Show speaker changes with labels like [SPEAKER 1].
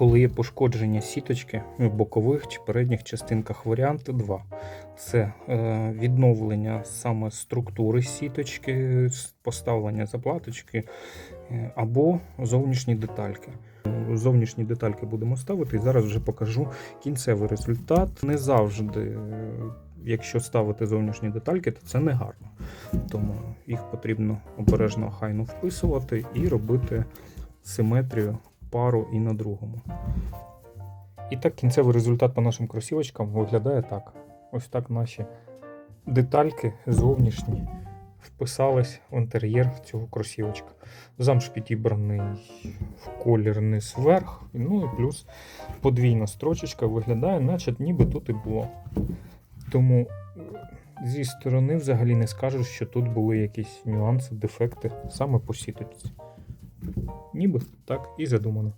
[SPEAKER 1] коли є пошкодження сіточки в бокових чи передніх частинках. Варіанти два: це е, відновлення саме структури сіточки, поставлення заплаточки е, або зовнішні детальки. Зовнішні детальки будемо ставити, і зараз вже покажу кінцевий результат. Не завжди, е, якщо ставити зовнішні детальки, то це не гарно. Тому їх потрібно обережно охайно вписувати і робити симетрію пару і на другому. І так кінцевий результат по нашим кросівочкам виглядає так. Ось так наші детальки зовнішні вписались в інтер'єр цього кросівочка. Замш підібраний в колір низ вверх, ну і плюс подвійна строчечка виглядає, наче ніби тут і було. Тому е, зі сторони взагалі не скажеш, що тут були якісь нюанси, дефекти саме по сіточці. Ніби так і задумано.